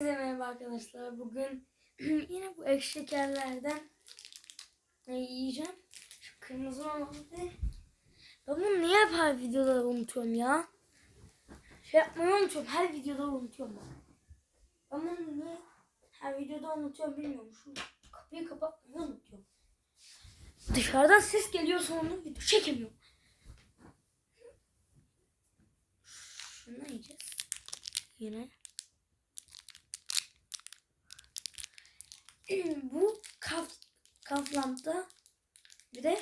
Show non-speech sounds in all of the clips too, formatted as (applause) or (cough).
Herkese merhaba arkadaşlar. Bugün (clears throat) yine bu ekşi şekerlerden yiyeceğim. Şu kırmızı olanı. Ben bunu niye hep her videoda unutuyorum ya? Şey yapmayı unutuyorum. Her videoda unutuyorum ben. Ben bunu niye her videoda unutuyorum bilmiyorum. Şu kapıyı kapatmayı unutuyorum. Dışarıdan ses geliyor sonunda video çekemiyorum. Şunu yiyeceğiz. Yine. (clears throat) Bu kaf, Kafland'da bir de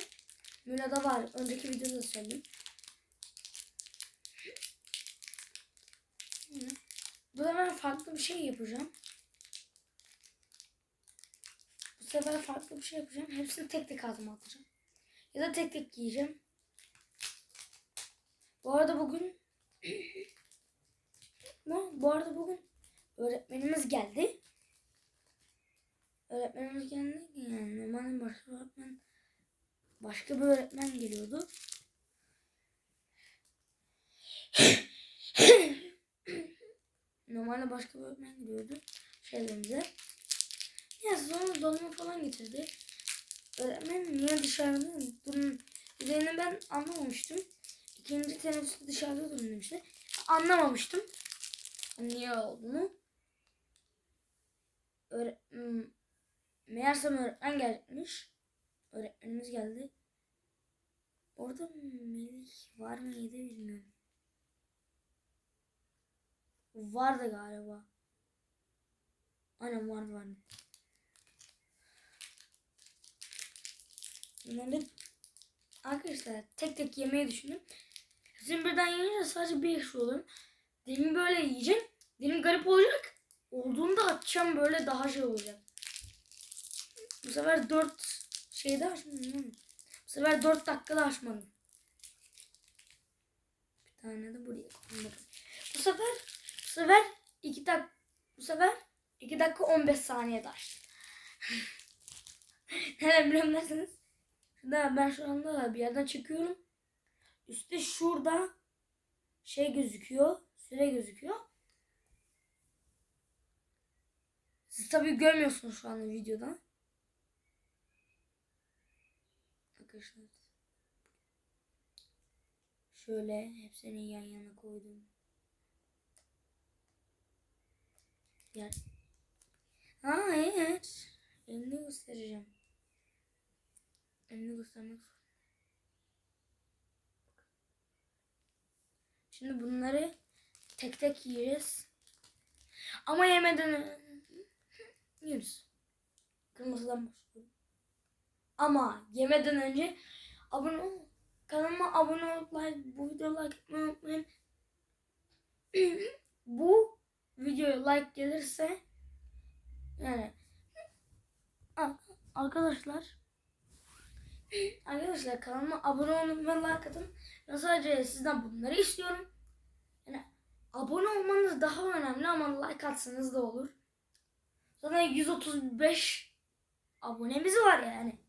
Müla'da var. Önceki videoda söyledim. Bu sefer farklı bir şey yapacağım. Bu sefer farklı bir şey yapacağım. Hepsini tek tek ağzıma atacağım. Ya da tek tek yiyeceğim. Bu arada bugün (clears throat) bu, bu arada bugün öğretmenimiz geldi. Öğretmenimiz geldi. Yani normalde başka öğretmen başka bir öğretmen geliyordu. Normalde başka bir öğretmen geliyordu şeylerimize. Ya sonra dolma falan getirdi. Öğretmen niye dışarıda durun dediğini ben anlamamıştım. İkinci teneffüste dışarıda durun demişti. Anlamamıştım. Niye olduğunu. Öğretmen Meğersem öğretmen gelmiş. Öğretmenimiz geldi. Orada Melih var mıydı bilmiyorum. Vardı galiba. Aynen var var. Bunları arkadaşlar tek tek yemeyi düşündüm. Hepsini birden yiyince sadece bir yaş olurum. Dilim böyle yiyeceğim. Dilim garip olacak. Olduğunda atacağım böyle daha şey olacak. Bu sefer 4 şeyde açmadım. Bu sefer 4 dakikada açmadım. Bir tane de buraya koydum. Bu sefer bu sefer 2 dak bu sefer 2 dakika 15 saniyede açtım. (laughs) Neden biliyorum derseniz. Şurada ben şu anda bir yerden çekiyorum. Üstte şurada şey gözüküyor. Süre gözüküyor. Siz tabii görmüyorsunuz şu anda videoda. Arkadaşlar. Şöyle hepsini yan yana koydum. Yer. Ha evet. Elini göstereceğim. Elini göstermek. Şimdi bunları tek tek yiyeceğiz. Ama yemeden yiyoruz. Kırmızıdan başlıyorum. Ama yemeden önce abone ol. Kanalıma abone olup like, bu videoyu like etmeyi unutmayın. (clears throat) bu videoya like gelirse yani arkadaşlar (clears throat) arkadaşlar kanalıma abone olun ve like atın. Ben sadece sizden bunları istiyorum. Yani abone olmanız daha önemli ama like atsanız da olur. Zaten 135 abonemiz var yani.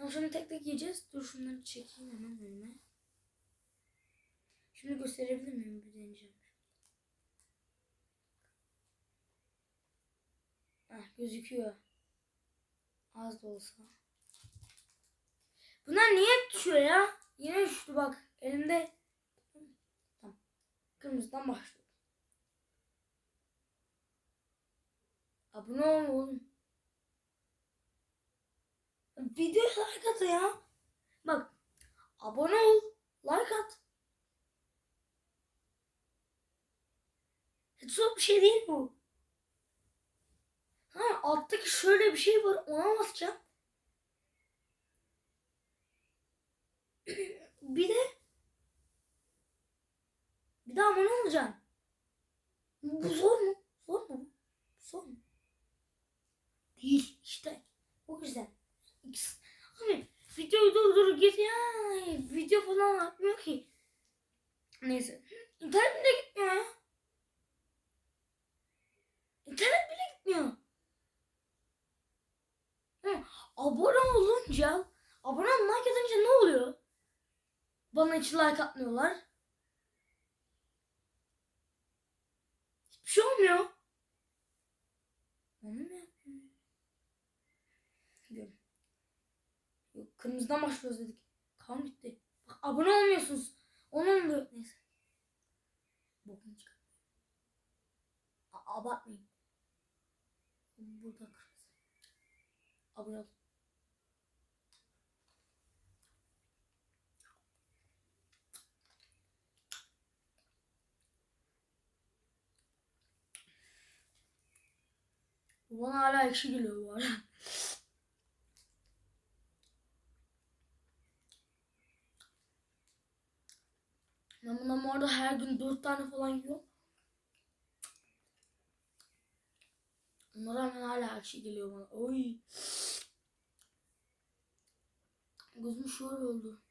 Tamam şimdi tek tek yiyeceğiz. Dur şunları çekeyim hemen önüme. Şimdi gösterebilir miyim? Bir deneyeceğim. Heh, gözüküyor. Az da olsa. Bunlar niye düşüyor ya? Yine düştü bak. Elimde. Tamam. Kırmızıdan başlıyor. Abone ol oğlum. Video like at ya. Bak. Abone ol. Like at. Hiç zor bir şey değil bu. Ha alttaki şöyle bir şey var. Ona basacağım. (clears throat) bir de bir daha abone olacaksın. Bu zor mu? Zor mu? Zor mu? Değil işte. O yüzden. Abi videoyu durdur git ya. Video falan atmıyor ki. Neyse. İnternet bile gitmiyor ya. İnternet bile gitmiyor. Hı, abone olunca abone olmak edince ne oluyor? Bana hiç like atmıyorlar. Hiçbir şey olmuyor. Kırmızıdan başlıyoruz dedik. Kan gitti. Bak abone olmuyorsunuz. Onun da neyse. Bokunu çıkar. Abartmayın. Burada kırmızı. Abone ol. Bana hala ekşi geliyor bu arada. Ben bundan bu arada her gün dört tane falan yiyorum. Ona rağmen hala ekşi geliyor bana. Oy. Gözüm şöyle oldu.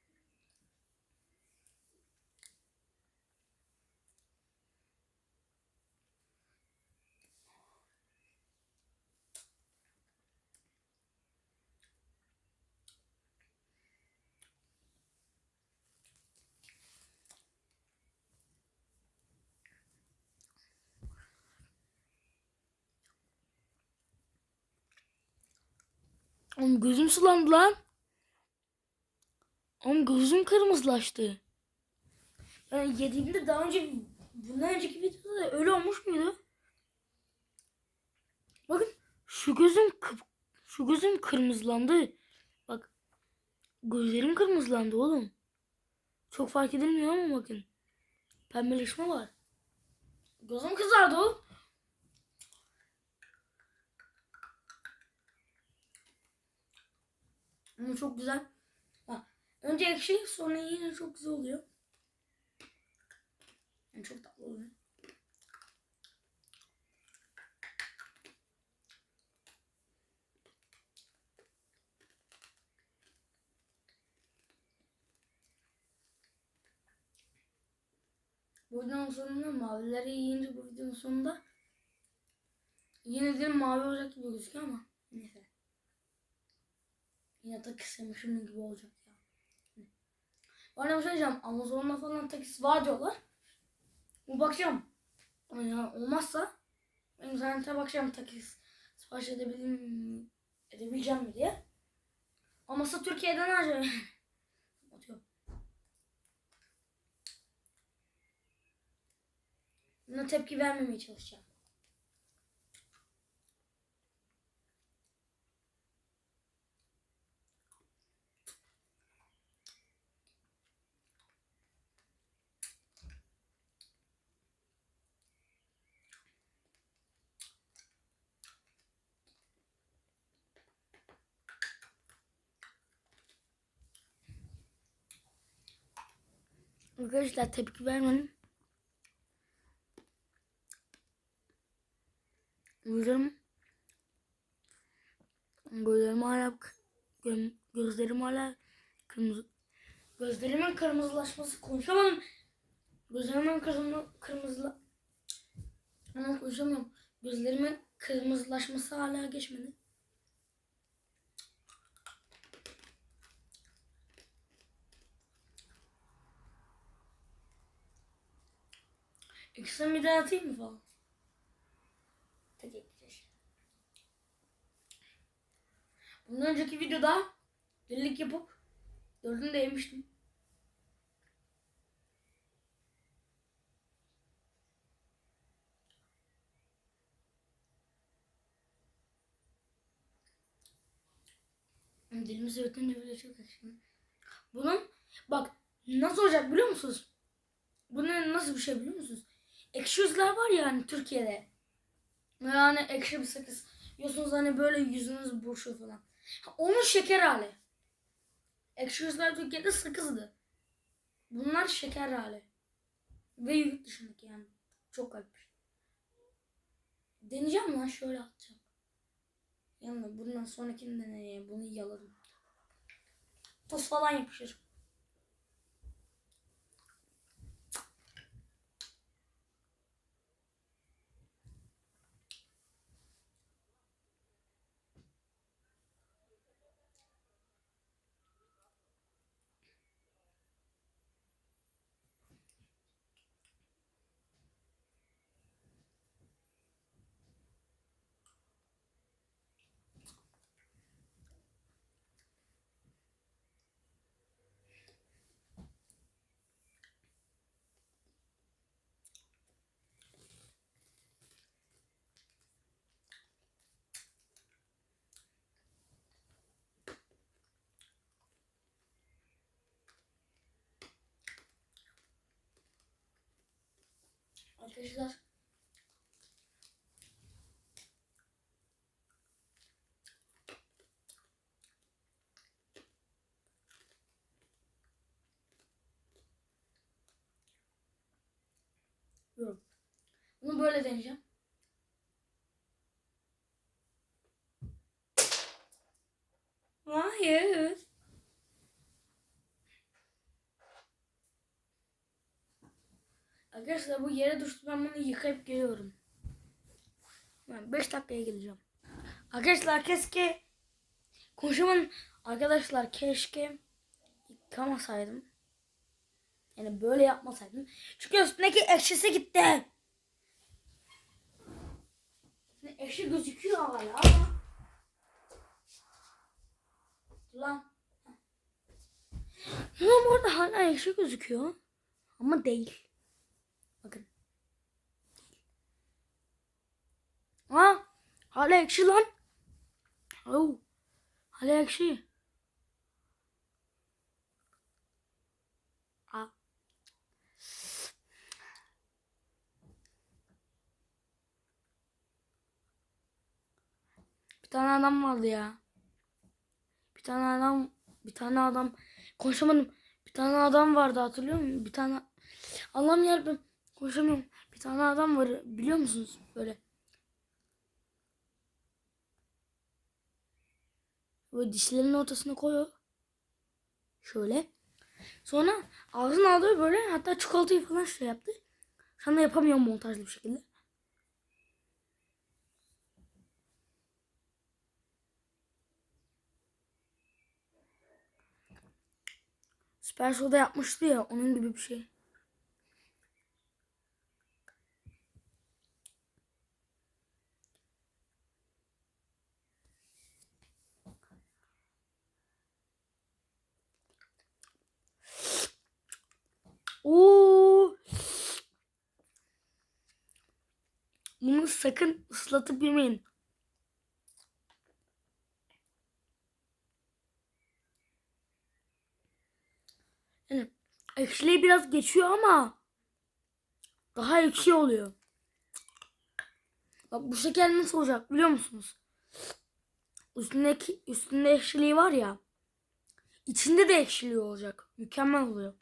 Oğlum gözüm sulandı lan. Oğlum gözüm kırmızılaştı. Ben yediğimde daha önce bundan önceki videoda da öyle olmuş muydu? Bakın şu gözüm şu gözüm kırmızılandı. Bak gözlerim kırmızılandı oğlum. Çok fark edilmiyor ama bakın. Pembeleşme var. Gözüm kızardı oğlum. Ama çok güzel. Bak, önce ekşi sonra yine çok güzel oluyor. Yani çok tatlı oluyor. Bu videonun sonunda mavileri yiyince bu videonun sonunda yine dilim mavi olacak gibi gözüküyor ama neyse. Yine takis yemişim gibi olacak ya. Bu arada bir şey diyeceğim. Amazon'da falan takis var diyorlar. Bu bakacağım. Yani olmazsa ben internete bakacağım takis sipariş edebilirim, edebileceğim mi diye. Olmazsa Türkiye'den harcayayım. (laughs) Atıyorum. Buna tepki vermemeye çalışacağım. Arkadaşlar tepki vermenin Gözlerim Gözlerim hala gö- gözlerim hala kırmızı Gözlerimin kırmızılaşması konuşamadım. Gözlerimin kırmızı kırmızı konuşamıyorum. Gözlerimin kırmızılaşması hala geçmedi. İkisini bir daha atayım mı falan? Ekleyeceğiz. Bundan önceki videoda delilik yapıp dördünü de yemiştim. Dilimi sırtınca bile çok acı. Bunun bak nasıl olacak biliyor musunuz? Bunun nasıl bir şey biliyor musunuz? Ekşi yüzler var ya hani Türkiye'de. Yani ekşi bir sakız. Yiyorsunuz hani böyle yüzünüz buruşuyor falan. Ha, Onun şeker hali. Ekşi yüzler Türkiye'de sakızdı. Bunlar şeker hali. Ve yurt dışındaki yani. Çok garip bir şey. Deneyeceğim lan şöyle atacağım. Yanına bundan sonrakini deneyeyim. Bunu yalarım. Toz falan yapışır. Arkadaşlar. Bunu böyle deneyeceğim. Arkadaşlar bu yere düştü ben bunu yıkayıp geliyorum. Ben 5 dakikaya geleceğim. Arkadaşlar keşke konuşamam. Arkadaşlar keşke yıkamasaydım. Yani böyle yapmasaydım. Çünkü üstündeki ekşisi gitti. Ekşi gözüküyor hala. Lan. Ulan bu arada hala ekşi gözüküyor. Ama değil. Bakın. Ha, hala ekşi lan. Oh, hala ekşi. Bir tane adam vardı ya. Bir tane adam, bir tane adam konuşamadım. Bir tane adam vardı hatırlıyor musun? Bir tane Allah'ım yarabbim konuşamıyorum. Bir tane adam var biliyor musunuz böyle? Böyle dişlerinin ortasına koyuyor. Şöyle. Sonra ağzını alıyor böyle hatta çikolatayı falan şey yaptı. Şu anda yapamıyorum montajlı bir şekilde. Süper Show'da yapmıştı ya onun gibi bir şey. Oo. Bunu sakın ıslatıp yemeyin. Yani ekşiliği biraz geçiyor ama daha ekşi oluyor. Bak bu şeker nasıl olacak biliyor musunuz? Üstündeki üstünde ekşiliği var ya. İçinde de ekşiliği olacak. Mükemmel oluyor.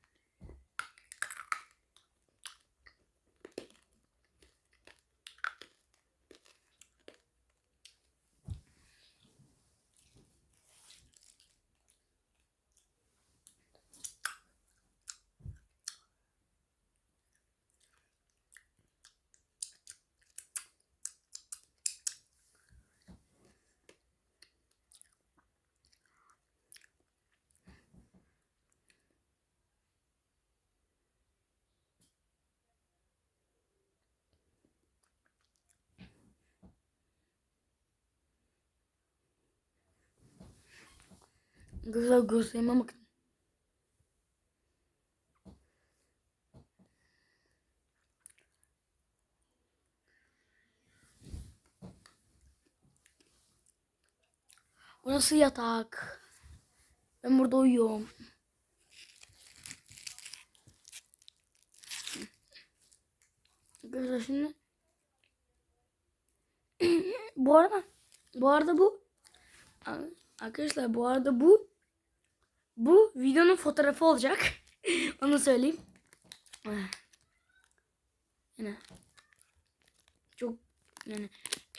Güzel gözlerime bakın. Burası yatak. Ben burada uyuyorum. Arkadaşlar şimdi (clears throat) bu arada bu arada bu arkadaşlar bu arada bu bu videonun fotoğrafı olacak. (laughs) Onu söyleyeyim. Yani çok yani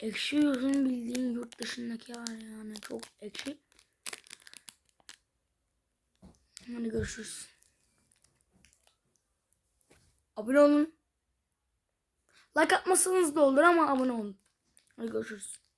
ekşi yüzün bildiğin yurt dışındaki var yani çok ekşi. Hadi görüşürüz. Abone olun. Like atmasanız da olur ama abone olun. Hadi görüşürüz.